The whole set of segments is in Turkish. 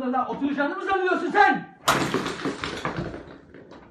Burada oturacağını mı sanıyorsun sen?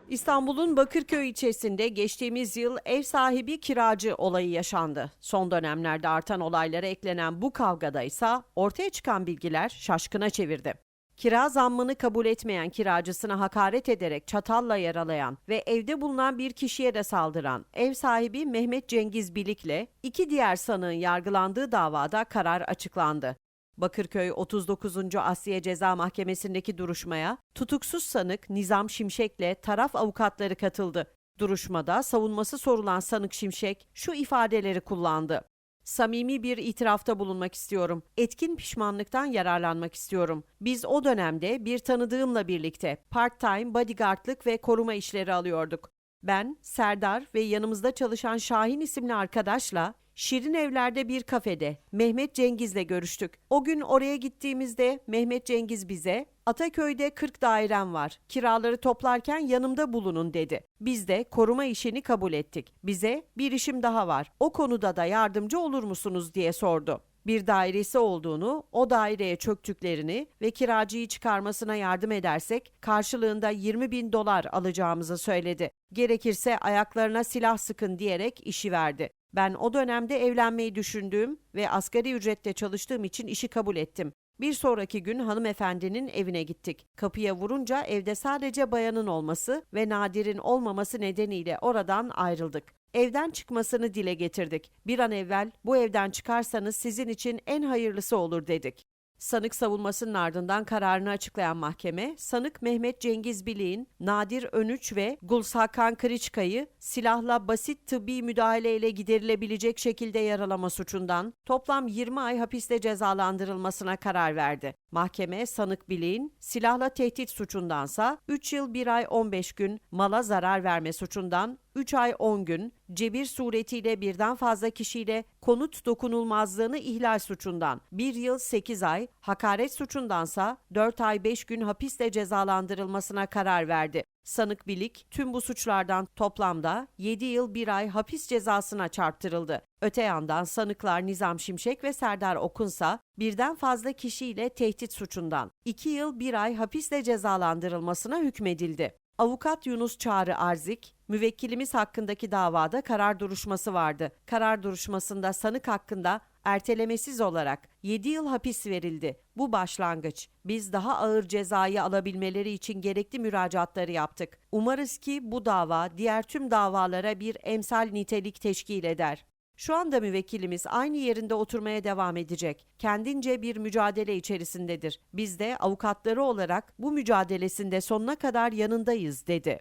İstanbul'un Bakırköy ilçesinde geçtiğimiz yıl ev sahibi kiracı olayı yaşandı. Son dönemlerde artan olaylara eklenen bu kavgada ise ortaya çıkan bilgiler şaşkına çevirdi. Kira zammını kabul etmeyen kiracısına hakaret ederek çatalla yaralayan ve evde bulunan bir kişiye de saldıran ev sahibi Mehmet Cengiz Bilik'le iki diğer sanığın yargılandığı davada karar açıklandı. Bakırköy 39. Asliye Ceza Mahkemesi'ndeki duruşmaya tutuksuz sanık Nizam Şimşek'le taraf avukatları katıldı. Duruşmada savunması sorulan sanık Şimşek şu ifadeleri kullandı. Samimi bir itirafta bulunmak istiyorum. Etkin pişmanlıktan yararlanmak istiyorum. Biz o dönemde bir tanıdığımla birlikte part-time bodyguardlık ve koruma işleri alıyorduk. Ben, Serdar ve yanımızda çalışan Şahin isimli arkadaşla Şirin Evler'de bir kafede Mehmet Cengiz'le görüştük. O gün oraya gittiğimizde Mehmet Cengiz bize Ataköy'de 40 dairem var. Kiraları toplarken yanımda bulunun dedi. Biz de koruma işini kabul ettik. Bize bir işim daha var. O konuda da yardımcı olur musunuz diye sordu bir dairesi olduğunu, o daireye çöktüklerini ve kiracıyı çıkarmasına yardım edersek karşılığında 20 bin dolar alacağımızı söyledi. Gerekirse ayaklarına silah sıkın diyerek işi verdi. Ben o dönemde evlenmeyi düşündüğüm ve asgari ücretle çalıştığım için işi kabul ettim. Bir sonraki gün hanımefendinin evine gittik. Kapıya vurunca evde sadece bayanın olması ve Nadir'in olmaması nedeniyle oradan ayrıldık. Evden çıkmasını dile getirdik. Bir an evvel bu evden çıkarsanız sizin için en hayırlısı olur dedik. Sanık savunmasının ardından kararını açıklayan mahkeme, sanık Mehmet Cengiz Bilik'in Nadir Önüç ve Gulsakan Kırıçka'yı silahla basit tıbbi müdahaleyle giderilebilecek şekilde yaralama suçundan toplam 20 ay hapiste cezalandırılmasına karar verdi. Mahkeme, sanık Bilik'in silahla tehdit suçundansa 3 yıl 1 ay 15 gün, mala zarar verme suçundan 3 ay 10 gün, cebir suretiyle birden fazla kişiyle konut dokunulmazlığını ihlal suçundan 1 yıl 8 ay, hakaret suçundansa 4 ay 5 gün hapisle cezalandırılmasına karar verdi. Sanık Bilik tüm bu suçlardan toplamda 7 yıl 1 ay hapis cezasına çarptırıldı. Öte yandan sanıklar Nizam Şimşek ve Serdar Okunsa birden fazla kişiyle tehdit suçundan 2 yıl 1 ay hapisle cezalandırılmasına hükmedildi. Avukat Yunus Çağrı Arzik, müvekkilimiz hakkındaki davada karar duruşması vardı. Karar duruşmasında sanık hakkında ertelemesiz olarak 7 yıl hapis verildi. Bu başlangıç. Biz daha ağır cezayı alabilmeleri için gerekli müracaatları yaptık. Umarız ki bu dava diğer tüm davalara bir emsal nitelik teşkil eder. Şu anda müvekkilimiz aynı yerinde oturmaya devam edecek. Kendince bir mücadele içerisindedir. Biz de avukatları olarak bu mücadelesinde sonuna kadar yanındayız dedi.